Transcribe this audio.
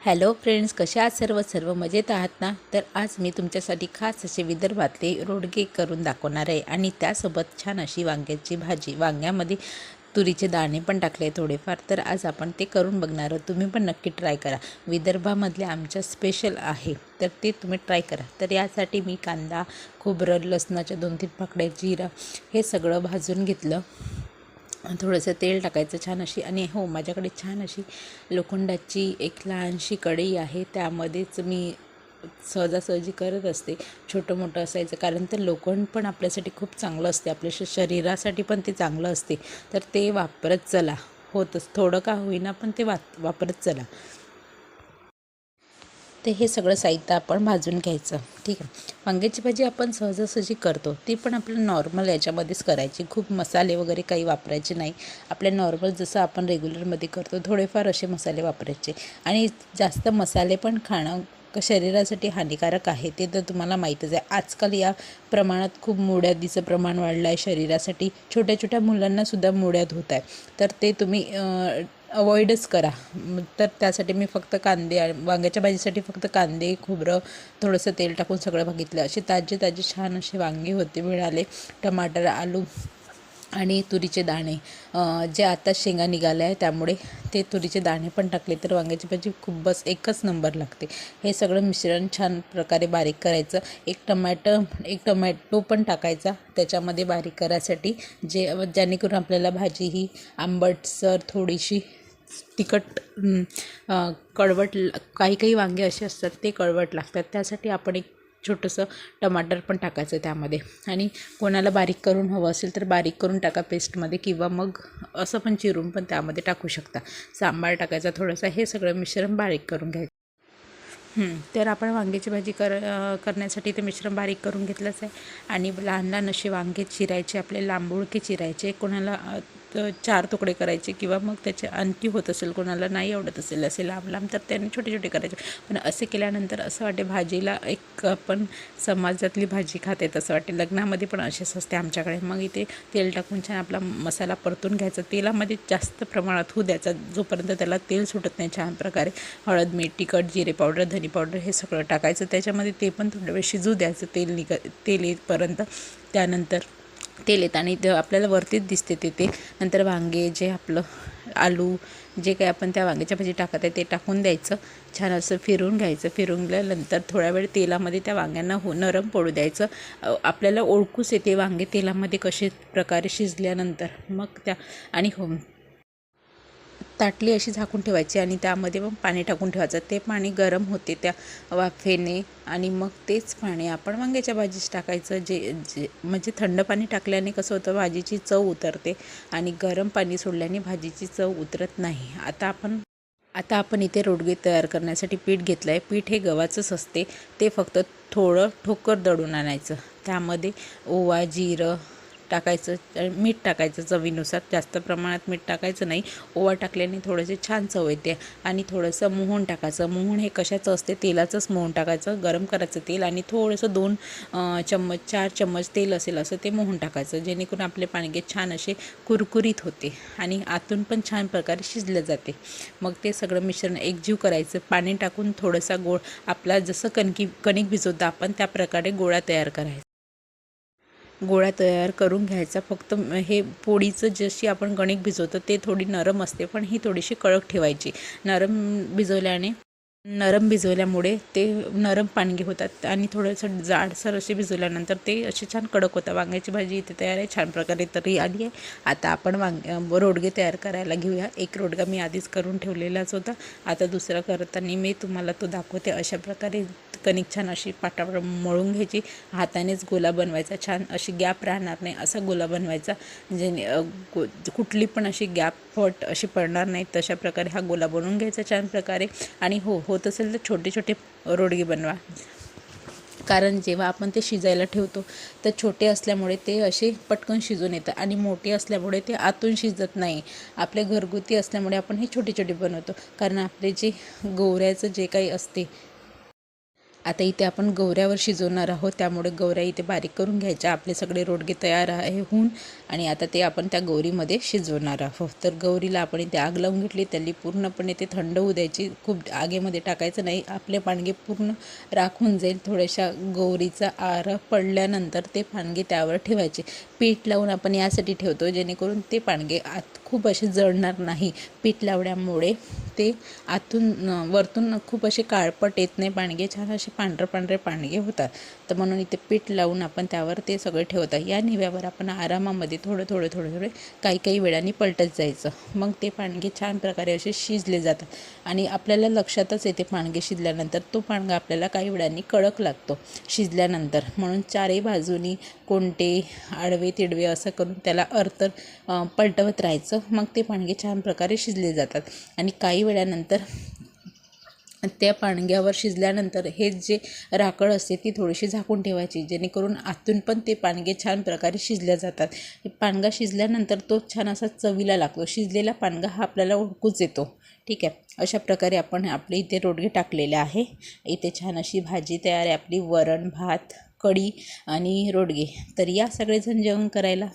Hello friends कशा आहात सर्व? सर्व मजेत आहात ना? तर आज मी तुमच्यासाठी खास असे विदर्भातले रोडगे करून दाखवणार आहे आणि त्यासोबत छान अशी वांग्याची भाजी. वांग्यामध्ये तुरीचे दाणे पण टाकले थोडेफार. तर आज आपण ते करून बघणार आहोत. तुम्ही पण नक्की ट्राय करा. विदर्भामधले आमच्या स्पेशल आहे. तर ते तुम्ही ट्राय करा. तर यासाठी मी कांदा खोबरं लसणाच्या दोन तीन पाकड्या जिरा हे सगळं भाजून घेतलं. थोडंसं तेल टाकायचं छान अशी. आणि हो माझ्याकडे छान अशी लोखंडाची एक लहानशी कढई आहे. त्यामध्येच मी सहजासहजी करत असते. छोटं मोठं असायचं. कारण तर लोखंड पण आपल्यासाठी खूप चांगलं असते. आपल्या श शरीरासाठी पण ते चांगलं असते. तर ते वापरत चला. होतच. थोडं का होईना पण ते वा वापरत चला. ते हे सगळं साहित्य आपण भाजून घ्यायचं. ठीक आहे? वांग्याची भाजी आपण सहजासहजी करतो. ती पण आपलं नॉर्मल याच्यामध्येच करायची. खूप मसाले वगैरे काही वापरायचे नाही. आपल्या नॉर्मल जसं आपण रेग्युलरमध्ये करतो थोडेफार असे मसाले वापरायचे. आणि जास्त मसाले पण खाणं शरीरासाठी हानिकारक आहे. ते तर तुम्हाला माहीतच आहे. आजकाल या प्रमाणात खूप मुळ्यादीचं प्रमाण वाढलं आहे शरीरासाठी छोट्या छोट्या मुलांनासुद्धा मुळ्यात होत आहे. तर ते तुम्ही अवॉइडच करा. तर त्यासाठी मी फक्त कांदे आणि वांग्याच्या भाजीसाठी फक्त कांदे खोबरं थोडंसं तेल टाकून सगळं बघितलं. असे ताजे ताजे छान असे वांगे होते मिळाले. टमाटर आलू आणि तुरीचे दाणे. जे आता शेंगा निघाल्या आहे त्यामुळे ते तुरीचे दाणे पण टाकले तर वांग्याची भाजी खूपच एकच नंबर लागते. हे सगळं मिश्रण छान प्रकारे बारीक करायचं. एक टमॅटो एक टमॅटो पण टाकायचा. त्याच्यामध्ये बारीक करायसाठी जे जेणेकरून आपल्याला भाजी ही आंबटसर थोडीशी तिखट कडवट काही काही वांगे असे असतात ते कडवट लागतात. त्यासाठी आपण एक छोटंसं टमाटर पण टाकायचं त्यामध्ये. आणि कोणाला बारीक करून हवं असेल तर बारीक करून टाका पेस्टमध्ये किंवा मग असं पण चिरून पण त्यामध्ये टाकू शकता. सांबार टाकायचा थोडंसं हे सगळं मिश्रण बारीक करून घ्यायचं. तर आपण वांग्याची भाजी कर करण्यासाठी ते मिश्रण बारीक करून घेतलंच आहे. आणि लहान लहान असे वांगे चिरायचे आपले लांबुळके चिरायचे. कोणाला चार तुकडे करायचे किंवा मग त्याचे आणखी होत असेल कोणाला नाही आवडत असेल असे लांब लांब तर त्याने छोटे छोटे करायचे. पण असे केल्यानंतर असं वाटे भाजीला एक आपण समाजातली भाजी खाते तसं वाटते. लग्नामध्ये पण असेच असते आमच्याकडे. मग इथे तेल टाकून छान आपला मसाला परतून घ्यायचा. तेलामध्ये जास्त प्रमाणात होऊ द्यायचा. जोपर्यंत त्याला तेल सुटत नाही छान प्रकारे. हळद मीठ तिखट जिरे पावडर धनी पावडर हे सगळं टाकायचं. त्याच्यामध्ये ते पण थोडं वेळ शिजू द्यायचं तेल निघ तेल येईपर्यंत. त्यानंतर तेल येतं आणि ते आपल्याला वरतीच दिसते ते ते. नंतर वांगे जे आपलं आलू जे काही आपण त्या वांग्याच्या भाजी टाकत आहे ते टाकून द्यायचं. छान असं फिरून घ्यायचं. फिरवल्यानंतर थोड्या वेळ तेलामध्ये त्या वांग्यांना हो नरम पडू द्यायचं. आपल्याला ओळखूच येते वांगे तेलामध्ये कसे प्रकारे शिजल्यानंतर. मग त्या आणि हो ताटली अशी झाकून ठेवायची आणि त्यामध्ये मग पाणी टाकून ठेवायचं. ते पाणी गरम होते त्या वाफेने आणि मग तेच पाणी आपण वांग्याच्या भाजीत टाकायचं. जे जे म्हणजे थंड पाणी टाकल्याने कसं होतं भाजीची चव उतरते आणि गरम पाणी सोडल्याने भाजीची चव उतरत नाही. आता आपण आता आपण इथे रोडगे तयार करण्यासाठी पीठ घेतलं आहे पीठ हे गव्हाचंच असते. ते फक्त थोडं ठोकर दळून आणायचं. त्यामध्ये ओवा जिरं टाकायचं मीठ टाकायचं चवीनुसार. जास्त प्रमाणात मीठ टाकायचं नाही. ओवा टाकल्याने थोडेसे छान चव येते. आणि थोडंसं मोहन टाकायचं. मोहन हे कशाचं असते? तेलाचंच मोहन टाकायचं. गरम करायचं तेल आणि थोडंसं दोन चम्मच चार चम्मच तेल असेल असं ते मोहन टाकायचं. जेणेकरून आपले पाणगे छान असे कुरकुरीत होते. आणि आतून पण छान प्रकारे शिजलं जाते. मग ते सगळं मिश्रण एकजीव करायचं. पाणी टाकून थोडंसा गोळ आपला जसं कणकी कणिक भिजवतो आपण त्या प्रकारे गोळा तयार करायचा. गोळा तयार करून घ्यायचा. फक्त हे पोळीचं जशी आपण कणिक भिजवतो ते थोडी नरम असते पण ही थोडीशी कडक ठेवायची. नरम भिजवल्याने नरम भिजवल्यामुळे ते नरम पानगे होतात आणि थोडंसं जाडसर असे भिजवल्यानंतर ते असे छान कडक होतात. वांग्याची भाजी इथे तयार आहे छान प्रकारे तरी आली आहे. आता आपण वांग रोडगे तयार करायला घेऊया. एक रोडगा मी आधीच करून ठेवलेलाच होता. आता दुसरा करताना मी तुम्हाला तो दाखवते. अशा प्रकारे कणिक छान अशी पाटावर मळून घ्यायची. हातानेच गोला बनवायचा. छान अशी गॅप राहणार नाही. असा गोला बनवायचा जेणे कुठली पण अशी गॅप फट अशी पडणार नाही. तशा प्रकारे हा गोला बनवून घ्यायचा छान प्रकारे. आणि हो होत असेल तर छोटे छोटे रोडगे बनवा. कारण जेव्हा आपण ते शिजायला ठेवतो तर छोटे असल्यामुळे ते असे पटकन शिजून येतं आणि मोठे असल्यामुळे ते आतून शिजत नाही. आपले घरगुती असल्यामुळे आपण हे छोटे छोटे बनवतो. कारण आपले जे गोवऱ्याचं जे काही असते आता इथे आपण गौऱ्यावर शिजवणार आहोत. त्यामुळे गौऱ्या इथे बारीक करून घ्यायच्या. आपले सगळे रोडगे तयार आहे होऊन आणि आता ते आपण त्या गौरीमध्ये शिजवणार आहोत. तर गौरीला आपण इथे आग लावून घेतली. त्याला पूर्णपणे ते थंड होऊ द्यायची. खूप आगेमध्ये टाकायचं नाही. आपले पाणगे पूर्ण राखून जाईल. थोड्याशा गौरीचा आरा पडल्यानंतर ते पाणगे त्यावर ठेवायचे. पीठ लावून आपण यासाठी ठेवतो जेणेकरून ते पाणगे आत खूप असे जळणार नाही. पीठ लावण्यामुळे ते आतून वरतून खूप असे काळपट येत नाही. पाणगे छान असे पांढरे पांढरे पाणगे होतात. तर म्हणून इथे पीठ लावून आपण त्यावर ते सगळे ठेवतात या निव्यावर आपण आरामामध्ये थोडं थोडं थोडं थोडे काही काही वेळाने पलटत जायचं. मग ते पांडगे छान प्रकारे असे शिजले जातात. आणि आपल्याला लक्षातच येते पांडगे शिजल्यानंतर. तो पांडगा आपल्याला काही वेळाने कडक लागतो शिजल्यानंतर. म्हणून चारही बाजूनी कोणते आडवे तिडवे असं करून त्याला अर्थ पलटवत राहायचं. मग ते पांडगे छान प्रकारे शिजले जातात. आणि काही वेळानंतर त्या पाणग्यावर शिजल्यानंतर हे जे राकड असते ती थोडीशी झाकून ठेवायची जेणेकरून आतून पण ते पाणगे छान प्रकारे शिजल्या जातात. पानगा पाणगा शिजल्यानंतर तो छान असा चवीला लागतो. शिजलेला पाणगा हा आपल्याला ओळखूच येतो ठीक आहे? अशा प्रकारे आपण आपले इथे रोडगे टाकलेले आहे. इथे छान अशी भाजी तयार आहे आपली वरण भात कढी आणि रोडगे. तर या सगळेजण जेवण करायला